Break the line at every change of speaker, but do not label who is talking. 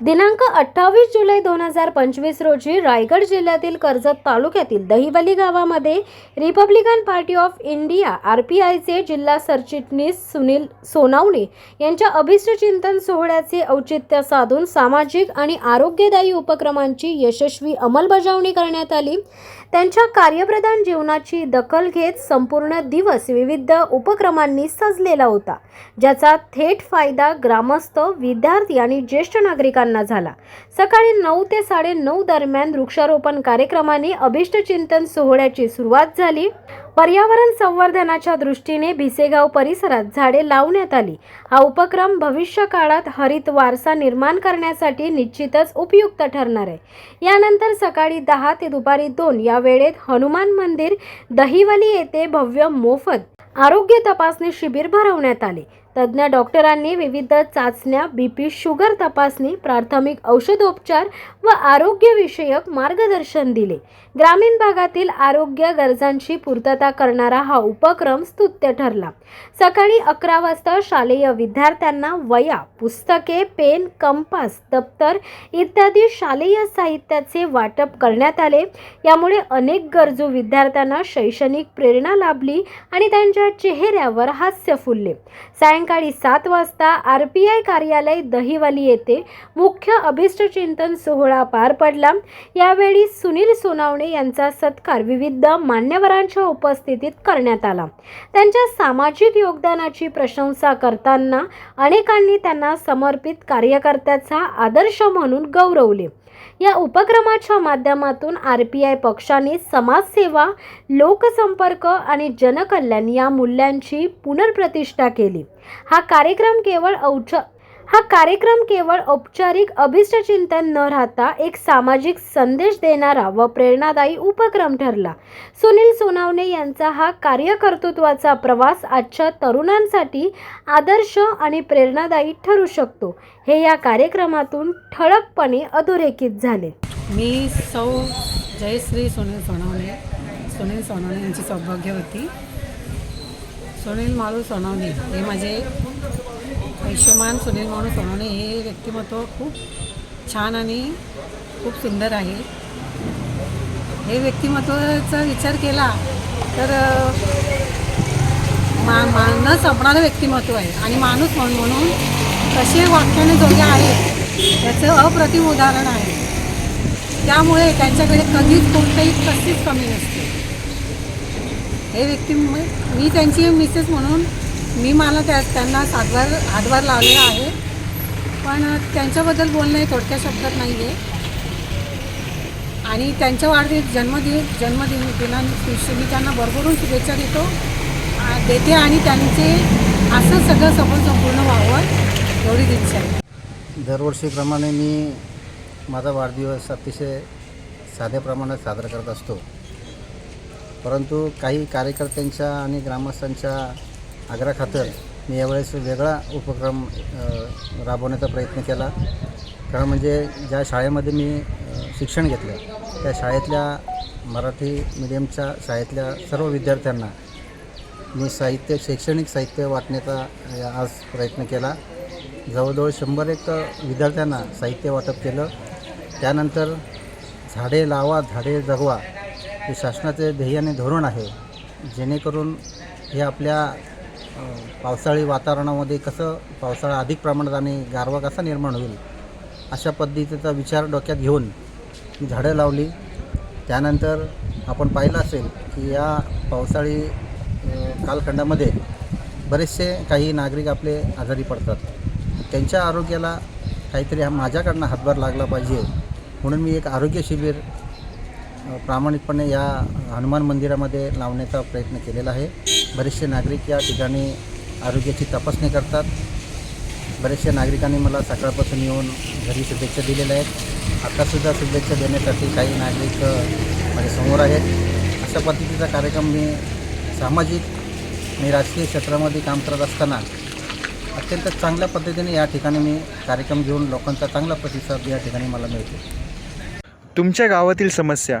दिनांक अठ्ठावीस जुलै दोन हजार पंचवीस रोजी रायगड जिल्ह्यातील कर्जत तालुक्यातील दहिवली गावामध्ये Republican party of India R P आयचे जिल्हा सरचिटणीस सुनील सोनावणे यांच्या अभिष्टचिंतन सोहळ्याचे औचित्य साधून सामाजिक आणि आरोग्यदायी उपक्रमांची यशस्वी अंमलबजावणी करण्यात आली. त्यांच्या कार्यप्रधान जीवनाची दखल घेत संपूर्ण दिवस विविध उपक्रमांनी सजलेला होता ज्याचा थेट फायदा ग्रामस्थ विद्यार्थी आणि ज्येष्ठ नागरिकांना झाला. सकाळी नऊ ते साडे नऊ दरम्यान वृक्षारोपण कार्यक्रमाने अभिष्टचिंतन सोहळ्याची सुरुवात झाली. पर्यावरण संवर्धनाच्या दृष्टीने भिसेगाव परिसरात झाडे लावण्यात आली. हा उपक्रम भविष्य काळात हरित वारसा निर्माण करण्यासाठी निश्चितच उपयुक्त ठरणार आहे. यानंतर सकाळी दहा ते दुपारी दोन या वेळेत हनुमान मंदिर दहिवली येथे भव्य मोफत आरोग्य तपासणी शिबिर भरवण्यात आले. तज्ज्ञ डॉक्टरांनी विविध चाचण्या बीपी शुगर तपासणी प्राथमिक औषधोपचार व आरोग्यविषयक मार्गदर्शन दिले. ग्रामीण भागातील आरोग्य गरजांची पूर्तता करणारा हा उपक्रम स्तुत्य ठरला. सकाळी अकरा वाजता शालेय विद्यार्थ्यांना वया पुस्तके पेन कंपास दप्तर इत्यादी शालेय साहित्याचे वाटप करण्यात आले. यामुळे अनेक गरजू विद्यार्थ्यांना शैक्षणिक प्रेरणा लाभली आणि त्यांच्या चेहऱ्यावर हास्य फुलले. सायंकाळी सात वाजता आर पी आय कार्यालय दहिवली येथे मुख्य अभिष्टचिंतन सोहळा पार पडला. यावेळी सुनील सोनावणे यांचा सत्कार विविध मान्यवरांच्या उपस्थितीत करण्यात आला. त्यांच्या सामाजिक योगदानाची प्रशंसा करताना अनेकांनी त्यांना समर्पित कार्यकर्त्याचा आदर्श म्हणून गौरवले. या उपक्रमाच्या माध्यमातून आर पी आय पक्षाने समाजसेवा लोकसंपर्क आणि जनकल्याण या मूल्यांची पुनर्प्रतिष्ठा केली. हा कार्यक्रम केवळ औच हा कार्यक्रम केवळ औपचारिक अभिष्टचिंतन न राहता एक सामाजिक संदेश देणारा व प्रेरणादायी उपक्रम ठरला. सुनील सोनावणे यांचा हा कार्यकर्तृत्वाचा प्रवास आजच्या तरुणांसाठी आदर्श आणि प्रेरणादायी ठरू शकतो. हे या कार्यक्रमातून ठळकपणे अधोरेखित झाले.
मी सौ जयश्री सुनील सोनावणे सुनील सोनावणे यांची सौभाग्यवती. सुनील माळू सोनावणे हे माझे आयुष्यमान सुनील माणूस सोनवणे हे व्यक्तिमत्व खूप छान आणि खूप सुंदर आहे. हे व्यक्तिमत्वाचा विचार केला तर मा मा न संपणारं व्यक्तिमत्व आहे आणि माणूस म्हणून म्हणून कसे वाक्याने जोडले आहेत याचं अप्रतिम उदाहरण आहे. त्यामुळे त्यांच्याकडे कधीच कोणतंही कशीच कमी नसते. हे व्यक्ती मी त्यांची मिसेस म्हणून मी मला त्या त्यांना सातवार हातभार लावलेला आहे. पण त्यांच्याबद्दल बोलणं हे थोडक्या शब्दात नाही आहे आणि त्यांच्या वाढदिवस जन्मदिन जन्मदिन दिनानिमित्त मी त्यांना भरभरून शुभेच्छा देतो. देते आणि त्यांचे असं सगळं सफल संपूर्ण व्हावं एवढीच इच्छा आहे.
दरवर्षीप्रमाणे मी माझा वाढदिवस अतिशय साध्या प्रमाणात साजरा करत असतो. परंतु काही कार्यकर्त्यांच्या आणि ग्रामस्थांच्या आग्रहाखातर मी यावेळेस वेगळा उपक्रम राबवण्याचा प्रयत्न केला. कारण म्हणजे ज्या शाळेमध्ये मी शिक्षण घेतलं त्या शाळेतल्या मराठी मीडियमच्या शाळेतल्या सर्व विद्यार्थ्यांना मी साहित्य शैक्षणिक साहित्य वाटण्याचा आज प्रयत्न केला. जवळजवळ शंभर एक विद्यार्थ्यांना साहित्य वाटप केलं. त्यानंतर झाडे लावा झाडे जगवा हे शासनाचे ध्येय आणि धोरण आहे. जेणेकरून हे आपल्या पावसाळी वातावरणामध्ये कसं पावसाळा अधिक प्रमाणात आणि गारवा कसा निर्माण होईल अशा पद्धतीचा विचार डोक्यात घेऊन मी झाडं लावली. त्यानंतर आपण पाहिलं असेल की या पावसाळी कालखंडामध्ये बरेचसे काही नागरिक आपले आजारी पडतात. त्यांच्या आरोग्याला काहीतरी हा माझ्याकडनं हातभार लागला पाहिजे म्हणून मी एक आरोग्य शिबिर प्रामाणिकपणे या हनुमान मंदिरामध्ये लावण्याचा प्रयत्न केलेला आहे. बरेचसे नागरिक या ठिकाणी आरोग्याची तपासणी करतात. बरेचशा नागरिकांनी मला सकाळपासून येऊन घरी शुभेच्छा दिलेल्या आहेत. आतासुद्धा शुभेच्छा देण्यासाठी काही नागरिक माझ्यासमोर आहेत. अशा पद्धतीचा कार्यक्रम मी सामाजिक आणि राजकीय क्षेत्रामध्ये काम करत असताना अत्यंत चांगल्या पद्धतीने या ठिकाणी मी कार्यक्रम घेऊन लोकांचा चांगला प्रतिसाद या ठिकाणी मला मिळतो.
तुमच्या गावातील समस्या